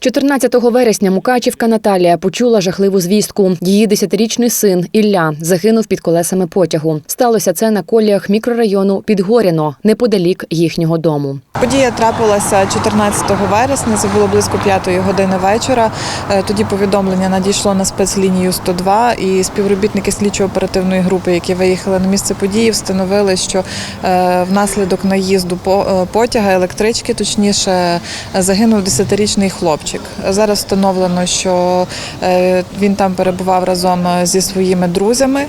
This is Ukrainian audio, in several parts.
14 вересня Мукачівка Наталія почула жахливу звістку. Її десятирічний син Ілля загинув під колесами потягу. Сталося це на коліях мікрорайону Підгоріно, неподалік їхнього дому. Подія трапилася 14 вересня. Це було близько 5 години вечора. Е, Тоді повідомлення надійшло на спецлінію 102 і співробітники слідчо-оперативної групи, які виїхали на місце події, встановили, що е, внаслідок наїзду е, потяга електрички, точніше, загинув 10-річний хлопчик. Зараз встановлено, що е, він там перебував разом е, зі своїми друзями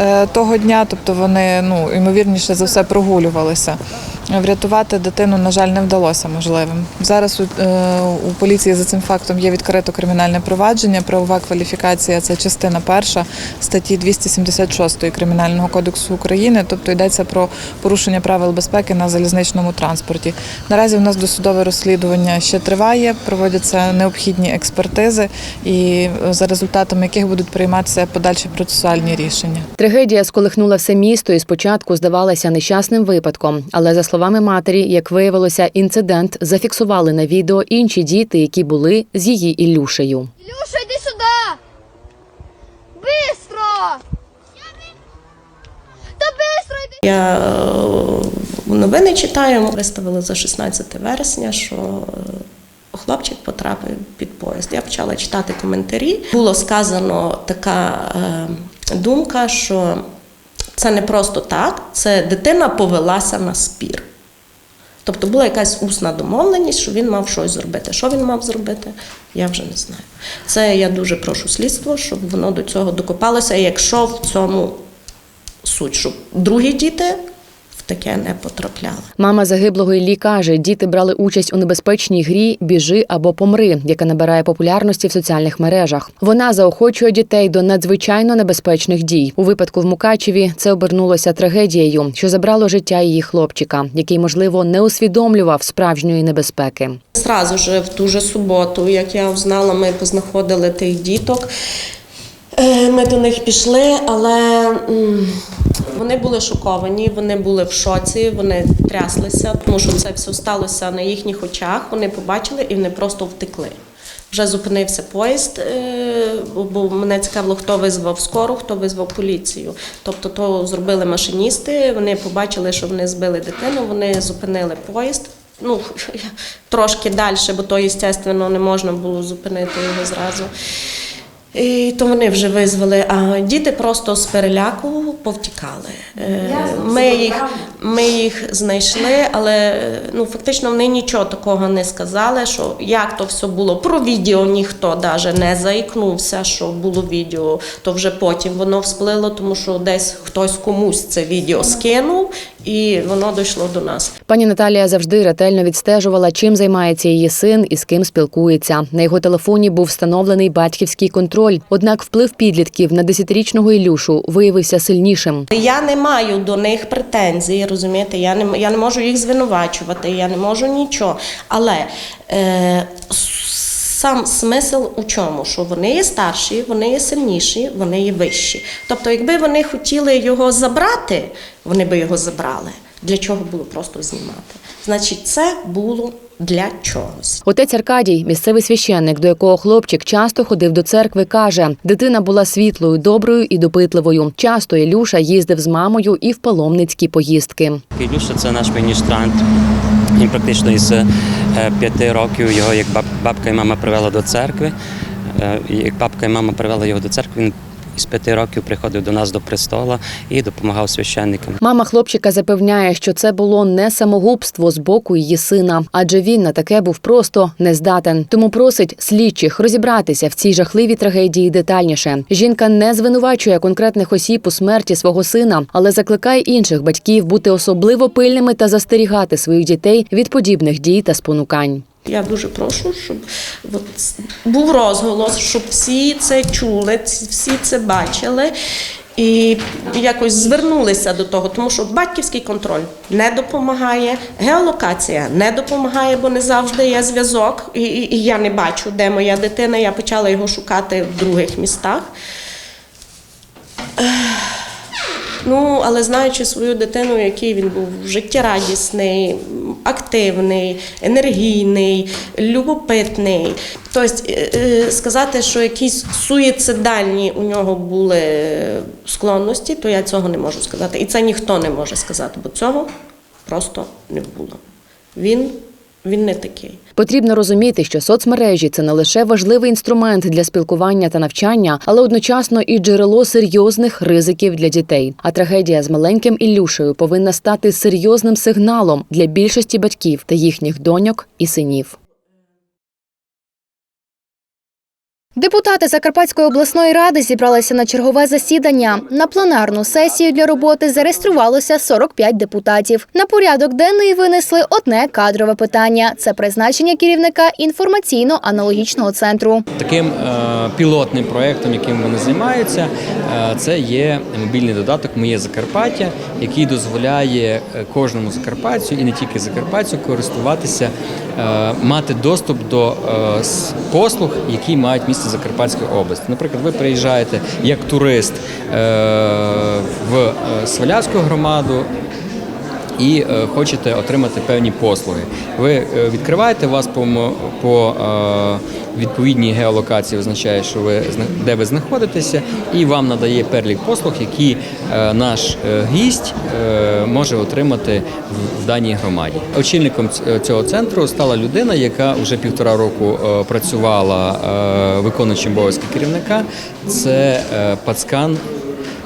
е, того дня, тобто вони ну ймовірніше за все прогулювалися. Врятувати дитину, на жаль, не вдалося можливим. Зараз у, е, у поліції за цим фактом є відкрито кримінальне провадження. Правова кваліфікація це частина перша статті 276 Кримінального кодексу України, тобто йдеться про порушення правил безпеки на залізничному транспорті. Наразі у нас досудове розслідування ще триває, проводяться необхідні експертизи, і е, за результатами яких будуть прийматися подальші процесуальні рішення. Трагедія сколихнула все місто і спочатку здавалася нещасним випадком. Але за словами матері, як виявилося, інцидент зафіксували на відео інші діти, які були з її Ілюшею. Илюша, иди сюда! Быстро! Да быстро иди! Я е, новини читаю, виставили за 16 вересня, що хлопчик потрапив під поїзд. Я почала читати коментарі. Було сказано така е, думка, що це не просто так, це дитина повелася на спір. Тобто була якась усна домовленість, що він мав щось зробити. Що він мав зробити, я вже не знаю. Це я дуже прошу слідство, щоб воно до цього докопалося, якщо в цьому суть, щоб другі діти в таке не потрапляли. Мама загиблого Іллі каже, діти брали участь у небезпечній грі Біжи або помри, яка набирає популярності в соціальних мережах. Вона заохочує дітей до надзвичайно небезпечних дій. У випадку в Мукачеві це обернулося трагедією, що забрало життя її хлопчика, який, можливо, не усвідомлював справжньої небезпеки. Зразу ж в ту же суботу, як я узнала, ми познаходили тих діток. Е, Ми до них пішли, але вони були шоковані, вони були в шоці, вони тряслися, тому що це все сталося на їхніх очах. Вони побачили і вони просто втекли. Вже зупинився поїзд, е, бо- мене цікавило, хто визвав скору, хто визвав поліцію. Тобто то зробили машиністи, вони побачили, що вони збили дитину, вони зупинили поїзд. Ну, трошки далі, бо то, звісно, не можна було зупинити його зразу. І то вони вже визвали, а діти просто з переляку повтікали. Е, Ми їх, ми їх знайшли, але ну, фактично вони нічого такого не сказали, що як то все було. Про відео ніхто навіть не заікнувся, що було відео, то вже потім воно всплило, тому що десь хтось комусь це відео скинув, і воно дійшло до нас. Пані Наталія завжди ретельно відстежувала, чим займається її син і з ким спілкується. На його телефоні був встановлений батьківський контроль. Однак вплив підлітків на 10-річного Ілюшу виявився сильнішим. Я не маю до них претензій, розумієте, я не, я не можу їх звинувачувати, я не можу нічого. Але е, сам смисл у чому? Що вони є старші, вони є сильніші, вони є вищі. Тобто, якби вони хотіли його забрати, вони би його забрали. Для чого було просто знімати? Значить, це було для чогось. Отець Аркадій, місцевий священник, до якого хлопчик часто ходив до церкви, каже: дитина була світлою, доброю і допитливою. Часто Ілюша їздив з мамою і в паломницькі поїздки. Ілюша це наш міністрант. Він практично із е, п'яти років його як баб- бабка і мама привела до церкви. Е, Як бабка і мама привела його до церкви, він із п'яти років приходив до нас до престола і допомагав священникам. Мама хлопчика запевняє, що це було не самогубство з боку її сина, адже він на таке був просто не здатен. Тому просить слідчих розібратися в цій жахливій трагедії детальніше. Жінка не звинувачує конкретних осіб у смерті свого сина, але закликає інших батьків бути особливо пильними та застерігати своїх дітей від подібних дій та спонукань. Я дуже прошу, щоб от був розголос, щоб всі це чули, всі це бачили. І якось звернулися до того, тому що батьківський контроль не допомагає, геолокація не допомагає, бо не завжди є зв'язок, і, і, і я не бачу, де моя дитина. Я почала його шукати в других містах. Ну, але знаючи свою дитину, який він був життєрадісний, активний, енергійний, любопитний. Тобто е, е, сказати, що якісь суїцидальні у нього були склонності, то я цього не можу сказати. І це ніхто не може сказати, бо цього просто не було. Він, він не такий. Потрібно розуміти, що соцмережі це не лише важливий інструмент для спілкування та навчання, але одночасно і джерело серйозних ризиків для дітей. А трагедія з маленьким Ілюшею повинна стати серйозним сигналом для більшості батьків та їхніх доньок і синів. Депутати Закарпатської обласної ради зібралися на чергове засідання. На пленарну сесію для роботи зареєструвалося 45 депутатів. На порядок денний винесли одне кадрове питання це призначення керівника інформаційно-аналогічного центру. Таким е, пілотним проєктом, яким вони займаються, е, це є мобільний додаток Моє Закарпаття, який дозволяє е, кожному закарпатцю і не тільки закарпатцю користуватися, мати доступ до е, послуг, які мають місце Закарпатської області. Наприклад, ви приїжджаєте як турист е, в е, Свалявську громаду і е, хочете отримати певні послуги. Ви е, відкриваєте вас по, по е, відповідній геолокації, визначає, що ви де ви знаходитеся, і вам надає перелік послуг, які наш гість може отримати в, даній громаді. Очільником цього центру стала людина, яка вже півтора року працювала виконуючим обов'язки керівника. Це Пацкан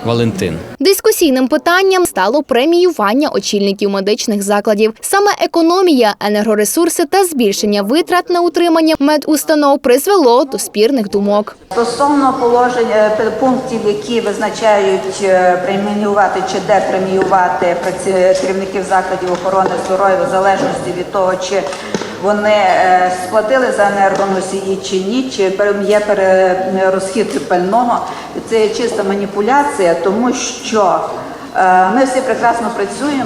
Валентин. Дискусійним питанням стало преміювання очільників медичних закладів. Саме економія, енергоресурси та збільшення витрат на утримання медустанов призвело до спірних думок. Стосовно положень е, пунктів, які визначають е, преміювати чи де преміювати керівників закладів охорони здоров'я в залежності від того, чи вони е, сплатили за енергоносії чи ні, чи є перерозхід пального. Це є чиста маніпуляція, тому що Е, Ми всі прекрасно працюємо.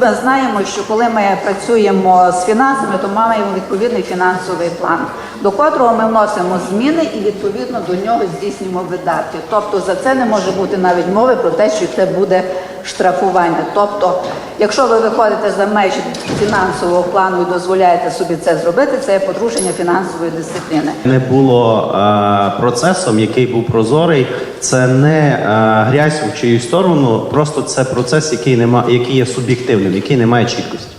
Ми знаємо, що коли ми працюємо з фінансами, то маємо відповідний фінансовий план, до котрого ми вносимо зміни і відповідно до нього здійснюємо видатки. Тобто за це не може бути навіть мови про те, що це буде штрафування. Тобто, якщо ви виходите за межі фінансового плану і дозволяєте собі це зробити, це є порушення фінансової дисципліни. не було е, процесом, який був прозорий. Це не е, грязь в чиюсь сторону, просто це процес, який нема, який є суб'єктивним, який не має чіткості.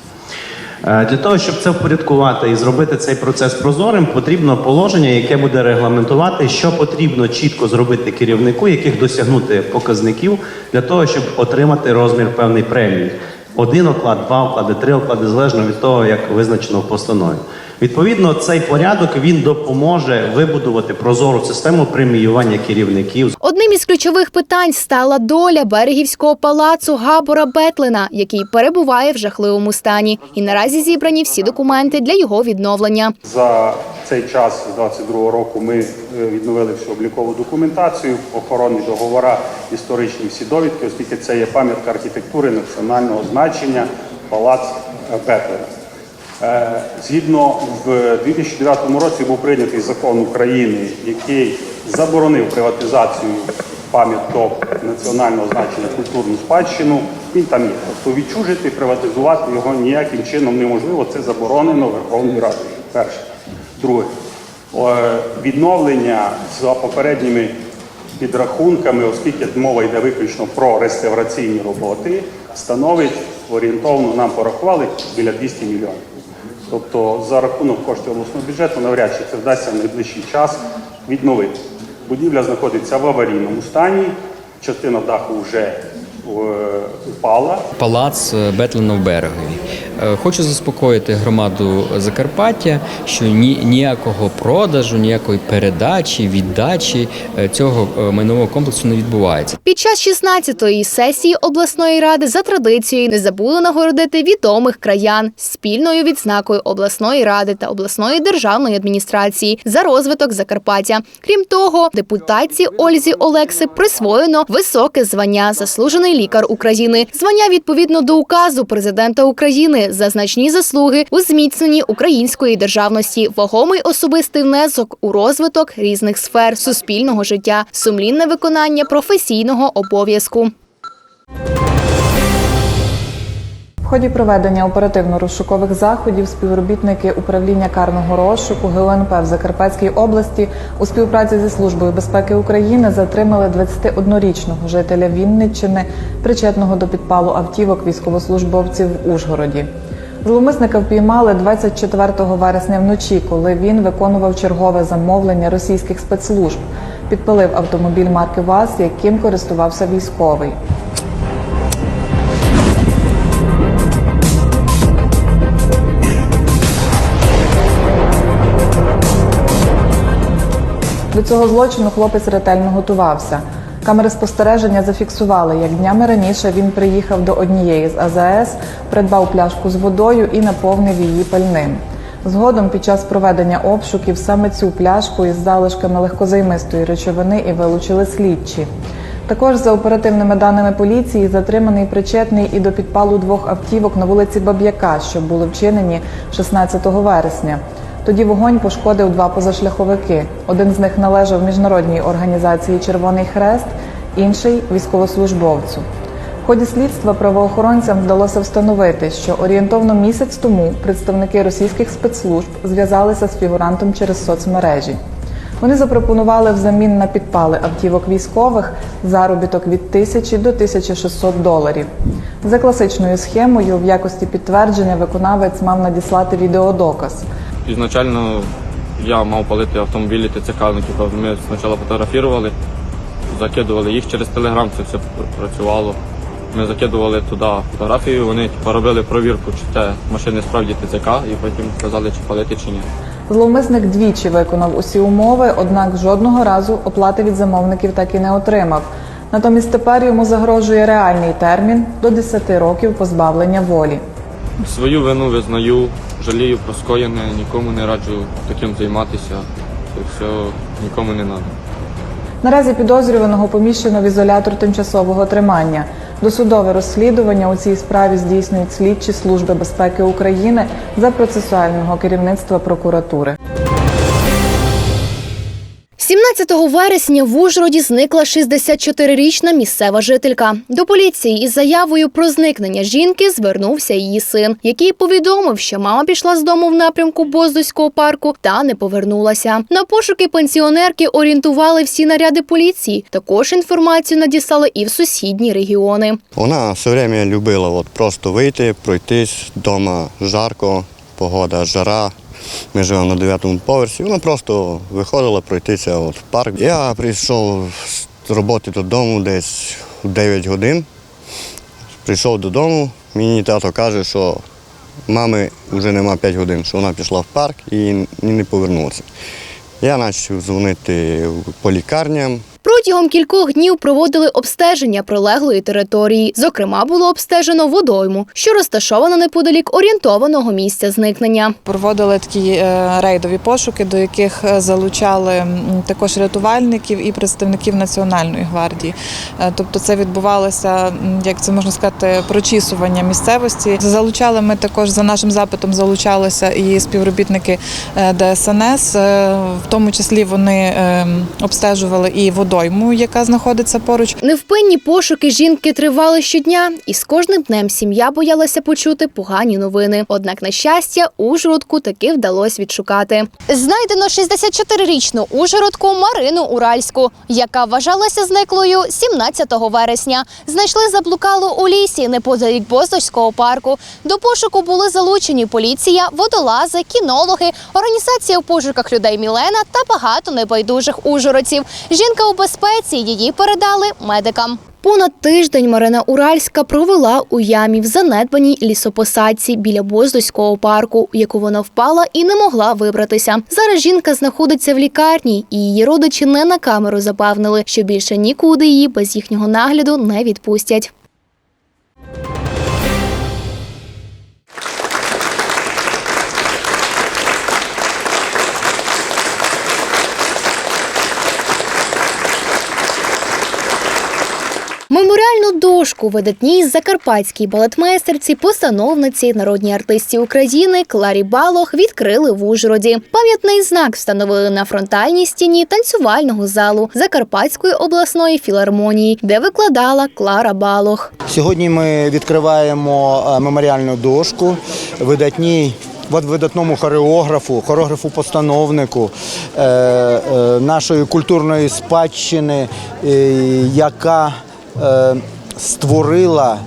Е, Для того, щоб це впорядкувати і зробити цей процес прозорим, потрібно положення, яке буде регламентувати, що потрібно чітко зробити керівнику, яких досягнути показників для того, щоб отримати розмір певної премії. Один оклад, два оклади, три оклади, залежно від того, як визначено в постанові. Відповідно, цей порядок він допоможе вибудувати прозору систему преміювання керівників. Одним із ключових питань стала доля берегівського палацу Габора Бетлина, який перебуває в жахливому стані. І наразі зібрані всі документи для його відновлення. За цей час з 22 року ми е, відновили всю облікову документацію, охоронні договори, історичні всі довідки, оскільки це є пам'ятка архітектури національного значення палац е, Бетлера. Е, Згідно в 2009 році був прийнятий закон України, який заборонив приватизацію пам'яток національного значення культурну спадщину. Він там є. Тобто відчужити, приватизувати його ніяким чином неможливо. Це заборонено Верховною Радою. Перше. Друге, відновлення за попередніми підрахунками, оскільки мова йде виключно про реставраційні роботи, становить орієнтовно нам порахували біля 200 мільйонів. Тобто за рахунок коштів обласного бюджету навряд чи це вдасться в найближчий час відновити. Будівля знаходиться в аварійному стані, частина даху вже е, упала. Палац Бетленов Берегові. Е, Хочу заспокоїти громаду Закарпаття, що ні, ніякого продажу, ніякої передачі, віддачі е, цього е, майнового комплексу не відбувається. Під час 16-ї сесії обласної ради за традицією не забули нагородити відомих краян спільною відзнакою обласної ради та обласної державної адміністрації за розвиток Закарпаття. Крім того, депутатці Ользі Олекси присвоєно високе звання заслужений лікар України. Звання відповідно до указу президента України за значні заслуги у зміцненні української державності, вагомий особистий внесок у розвиток різних сфер суспільного життя, сумлінне виконання професійного обов'язку. Ході проведення оперативно-розшукових заходів співробітники управління карного розшуку ГУНП в Закарпатській області у співпраці зі службою безпеки України затримали 21-річного жителя Вінниччини, причетного до підпалу автівок військовослужбовців в Ужгороді. Зловмисника впіймали 24 вересня вночі, коли він виконував чергове замовлення російських спецслужб. Підпалив автомобіль марки ВАЗ, яким користувався військовий. До цього злочину хлопець ретельно готувався. Камери спостереження зафіксували, як днями раніше він приїхав до однієї з АЗС, придбав пляшку з водою і наповнив її пальним. Згодом під час проведення обшуків саме цю пляшку із залишками легкозаймистої речовини і вилучили слідчі. Також за оперативними даними поліції затриманий причетний і до підпалу двох автівок на вулиці Баб'яка, що були вчинені 16 вересня. Тоді вогонь пошкодив два позашляховики. Один з них належав міжнародній організації Червоний Хрест, інший військовослужбовцю. В ході слідства правоохоронцям вдалося встановити, що орієнтовно місяць тому представники російських спецслужб зв'язалися з фігурантом через соцмережі. Вони запропонували взамін на підпали автівок військових заробіток від 1000 до 1600 доларів. За класичною схемою, в якості підтвердження виконавець мав надіслати відеодоказ. Ізначально я мав палити автомобілі ТЦКників, тобто ми спочатку фотографували, закидували їх через телеграм, це все працювало. Ми закидували туди фотографію, вони типу, робили провірку, чи це машини справді ТЦК, і потім сказали, чи палити, чи ні. Зловмисник двічі виконав усі умови, однак жодного разу оплати від замовників так і не отримав. Натомість тепер йому загрожує реальний термін до 10 років позбавлення волі. Свою вину визнаю, жалію про скоєне, нікому не раджу таким займатися. Це все нікому не треба. Наразі підозрюваного поміщено в ізолятор тимчасового тримання. Досудове розслідування у цій справі здійснюють слідчі Служби безпеки України за процесуального керівництва прокуратури. 17 вересня в Ужгороді зникла 64-річна місцева жителька. До поліції із заявою про зникнення жінки звернувся її син, який повідомив, що мама пішла з дому в напрямку Боздуського парку та не повернулася. На пошуки пенсіонерки орієнтували всі наряди поліції. Також інформацію надіслали і в сусідні регіони. Вона все время любила от просто вийти, пройтись вдома жарко, погода, жара. Ми живемо на 9 поверсі. Вона просто виходила пройтися от в парк. Я прийшов з роботи додому десь в 9 годин. Прийшов додому, мені тато каже, що мами вже нема 5 годин, що вона пішла в парк і не повернулася. Я почав дзвонити по лікарням. Протягом кількох днів проводили обстеження прилеглої території. Зокрема, було обстежено водойму, що розташована неподалік орієнтованого місця зникнення. Проводили такі е, рейдові пошуки, до яких е, залучали також рятувальників і представників Національної гвардії. Е, Тобто це відбувалося, як це можна сказати, прочісування місцевості. Залучали ми також за нашим запитом залучалися і співробітники ДСНС. В тому числі вони е, обстежували і водойму, яка знаходиться поруч. Невпинні пошуки жінки тривали щодня, і з кожним днем сім'я боялася почути погані новини. Однак, на щастя, Ужгородку таки вдалося відшукати. Знайдено 64-річну Ужгородку Марину Уральську, яка вважалася зниклою 17 вересня. Знайшли заблукалу у лісі неподалік Боздоського парку. До пошуку були залучені поліція, водолази, кінологи, організація у пошуках людей Мілена та багато небайдужих ужгородців. Жінка у безпеці її передали медикам. Понад тиждень Марина Уральська провела у ямі в занедбаній лісопосадці біля Боздоського парку, у яку вона впала і не могла вибратися. Зараз жінка знаходиться в лікарні, і її родичі не на камеру запевнили, що більше нікуди її без їхнього нагляду не відпустять. Дошку видатній закарпатській балетмейстерці, постановниці, народній артисті України Кларі Балох відкрили в Ужгороді. Пам'ятний знак встановили на фронтальній стіні танцювального залу Закарпатської обласної філармонії, де викладала Клара Балох. Сьогодні ми відкриваємо е, меморіальну дошку видатній. вид- Видатному хореографу, хореографу-постановнику е, е, нашої культурної спадщини, яка створила,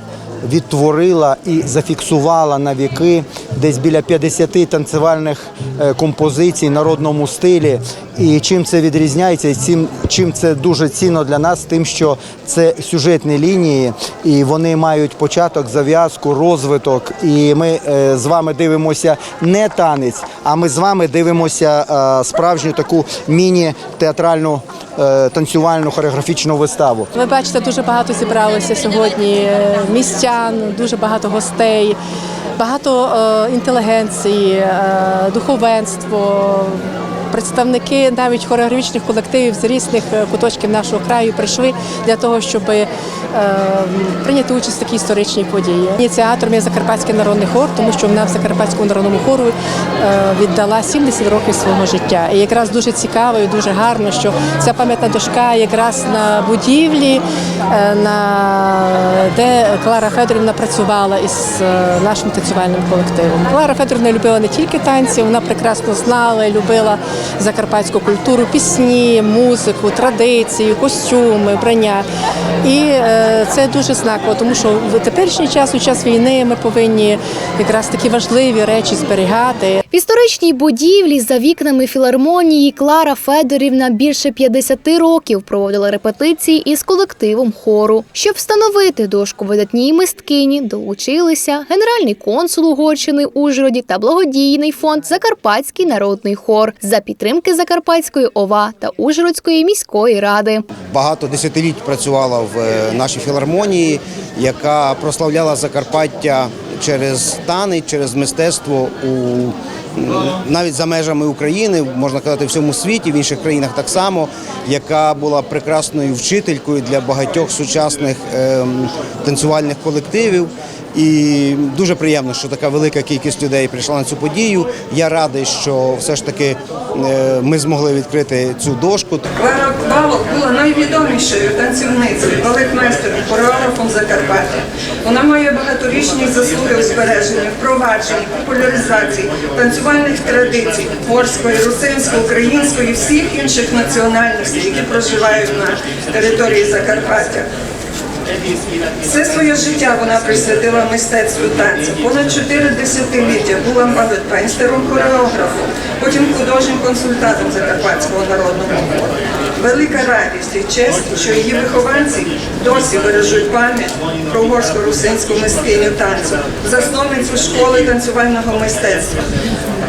відтворила і зафіксувала на віки десь біля 50 танцювальних е, композицій народному стилі. І чим це відрізняється, і цим, чим це дуже цінно для нас, тим, що це сюжетні лінії, і вони мають початок, зав'язку, розвиток. І ми е, з вами дивимося не танець, а ми з вами дивимося е, справжню таку міні-театральну е, танцювальну хореографічну виставу. Ви бачите, дуже багато зібралося сьогодні е, містян, дуже багато гостей, багато е, інтелігенції, е, духовенство. Представники навіть хореографічних колективів з різних е, куточків нашого краю прийшли для того, щоб прийняти участь в такій історичній події. Ініціатором є Закарпатський народний хор, тому що вона в Закарпатському народному хору віддала 70 років свого життя. І якраз дуже цікаво і дуже гарно, що ця пам'ятна дошка якраз на будівлі, на де Клара Федорівна працювала із е, нашим танцювальним колективом. Клара Федорівна любила не тільки танці, вона прекрасно знала і любила закарпатську культуру, пісні, музику, традиції, костюми, вбрання. І е, це дуже знаково, тому що в теперішній час, у час війни, ми повинні якраз такі важливі речі зберігати. В історичній будівлі за вікнами філармонії Клара Федорівна більше 50 років проводила репетиції із колективом хору. Щоб встановити дошку видатній мисткині, долучилися генеральний консул Угорщини Ужгороді та благодійний фонд Закарпатський народний хор за підтримки Закарпатської ОВА та Ужгородської міської ради. багато десятиліть працювала в е, нашій філармонії, яка прославляла Закарпаття через тани, через мистецтво у навіть за межами України, можна казати, в всьому світі, в інших країнах так само, яка була прекрасною вчителькою для багатьох сучасних е танцювальних колективів. І дуже приємно, що така велика кількість людей прийшла на цю подію. Я радий, що все ж таки е, ми змогли відкрити цю дошку. Клара Балок була найвідомішою танцівницею, балетмейстером, хореографом Закарпаття. Вона має багаторічні заслуги у збереженні, впровадженні, популяризації танцювальних традицій горської, русинської, української всіх інших національностей, які проживають на території Закарпаття. Все своє життя вона присвятила мистецтву танцю. Понад чотири десятиліття була балетмейстером, хореографом, потім художнім консультантом Закарпатського народного хору. Велика радість і честь, що її вихованці досі бережуть пам'ять про угорсько-русинську мисткиню танцю, засновницю школи танцювального мистецтва,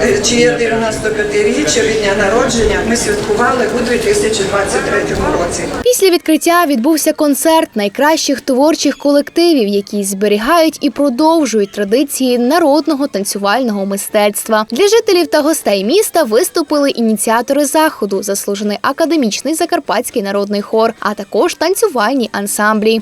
е, чиє 95-річчя від дня народження ми святкували у 2023 році. Після відкриття відбувся концерт найкращих творчих колективів, які зберігають і продовжують традиції народного танцювального мистецтва. Для жителів та гостей міста виступили ініціатори заходу, заслужений академічний закарпатський народний хор, а також танцювальні ансамблі.